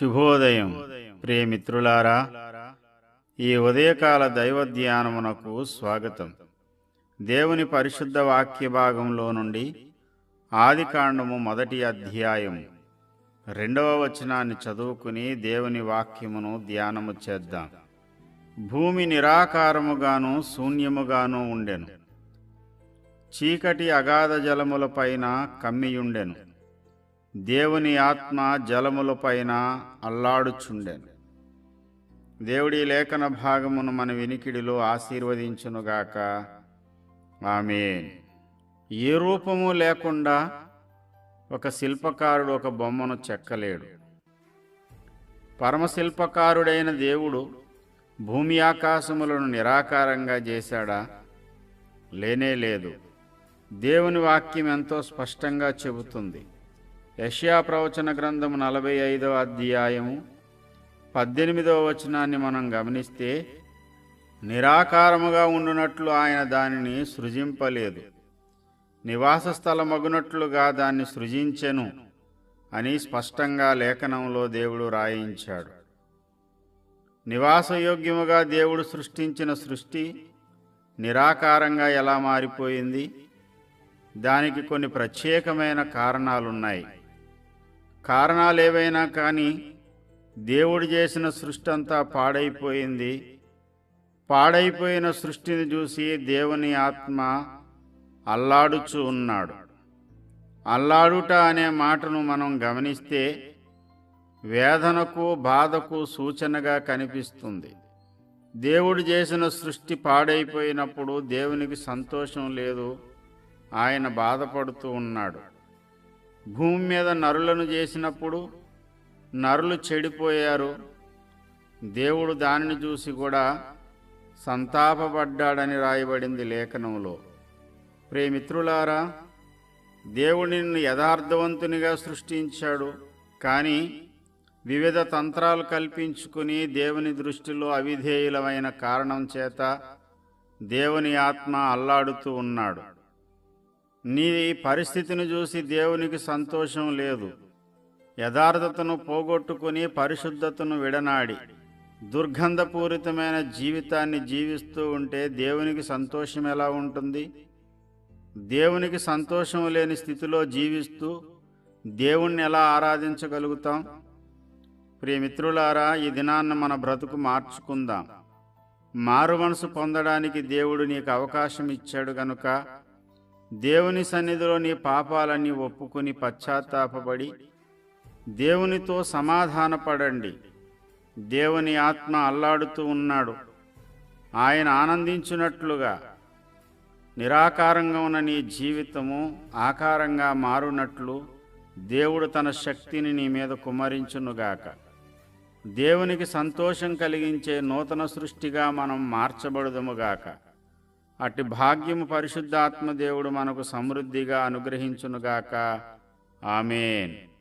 శుభోదయం ప్రియమిత్రులారా ఈ ఉదయకాల దైవ ధ్యానమునకు స్వాగతం. దేవుని పరిశుద్ధ వాక్య భాగంలో నుండి ఆదికాండము మొదటి అధ్యాయం రెండవ వచనాన్ని చదువుకుని దేవుని వాక్యమును ధ్యానము చేద్దాం. భూమి నిరాకారముగాను శూన్యముగాను ఉండెను. చీకటి అగాధ జలములపైన కమ్మియుండెను. దేవుని ఆత్మ జలములపైన అల్లాడుచుండెను. దేవుడి లేఖన భాగమును మన వినికిడిలో ఆశీర్వదించునుగాక. ఆమె ఏ రూపము లేకుండా ఒక శిల్పకారుడు ఒక బొమ్మను చెక్కలేడు. పరమశిల్పకారుడైన దేవుడు భూమి ఆకాశములను నిరాకారంగా చేశాడా? లేనే లేదు. దేవుని వాక్యం ఎంతో స్పష్టంగా చెబుతుంది. యష్యా ప్రవచన గ్రంథము నలభై ఐదవ అధ్యాయము పద్దెనిమిదవ వచనాన్ని మనం గమనిస్తే నిరాకారముగా ఉండునట్లు ఆయన దానిని సృజింపలేదు. నివాస స్థలమగునట్లుగా దాన్ని సృజించెను అని స్పష్టంగా లేఖనంలో దేవుడు రాయించాడు. నివాసయోగ్యముగా దేవుడు సృష్టించిన సృష్టి నిరాకారంగా ఎలా మారిపోయింది? దానికి కొన్ని ప్రత్యేకమైన కారణాలున్నాయి. కారణాలు ఏవైనా కానీ దేవుడు చేసిన సృష్టి అంతా పాడైపోయింది. పాడైపోయిన సృష్టిని చూసి దేవుని ఆత్మ అల్లాడుచు ఉన్నాడు. అల్లాడుట అనే మాటను మనం గమనిస్తే వేదనకు బాధకు సూచనగా కనిపిస్తుంది. దేవుడు చేసిన సృష్టి పాడైపోయినప్పుడు దేవునికి సంతోషం లేదు. ఆయన బాధపడుతూ ఉన్నాడు. భూమి మీద నరులను చేసినప్పుడు నరులు చెడిపోయారు. దేవుడు దానిని చూసి కూడా సంతాపపడ్డాడని రాయబడింది లేఖనంలో. ప్రేమిత్రులారా దేవుడు నిన్ను యథార్థవంతునిగా సృష్టించాడు. కానీ వివిధ తంత్రాలు కల్పించుకుని దేవుని దృష్టిలో అవిధేయులమైన కారణం చేత దేవుని ఆత్మ అల్లాడుతూ ఉన్నాడు. నీ పరిస్థితిని చూసి దేవునికి సంతోషం లేదు. యథార్థతను పోగొట్టుకుని పరిశుద్ధతను విడనాడి. దుర్గంధపూరితమైన జీవితాన్ని జీవిస్తూ ఉంటే దేవునికి సంతోషం ఎలా ఉంటుంది? దేవునికి సంతోషం లేని స్థితిలో జీవిస్తూ దేవుణ్ణి ఎలా ఆరాధించగలుగుతాం? ప్రియమిత్రులారా ఈ దినాన్న మన బ్రతుకు మార్చుకుందాం. మారు మనసు పొందడానికి దేవుడు నీకు అవకాశం ఇచ్చాడు గనుక దేవుని సన్నిధిలో నీ పాపాలన్నీ ఒప్పుకుని పశ్చాత్తాపబడి దేవునితో సమాధానపడండి. దేవుని ఆత్మ అల్లాడుతూ ఉన్నాడు. ఆయన ఆనందించినట్లుగా నిరాకారంగా ఉన్న నీ జీవితము ఆకారంగా మారునట్లు దేవుడు తన శక్తిని నీ మీద కుమరించునుగాక దేవునికి సంతోషం కలిగించే నూతన సృష్టిగా మనం మార్చబడుదుముగాక అట్టి భాగ్యము పరిశుద్ధాత్మదేవుడు మనకు సమృద్ధిగా అనుగ్రహించునుగాక. ఆమెన్.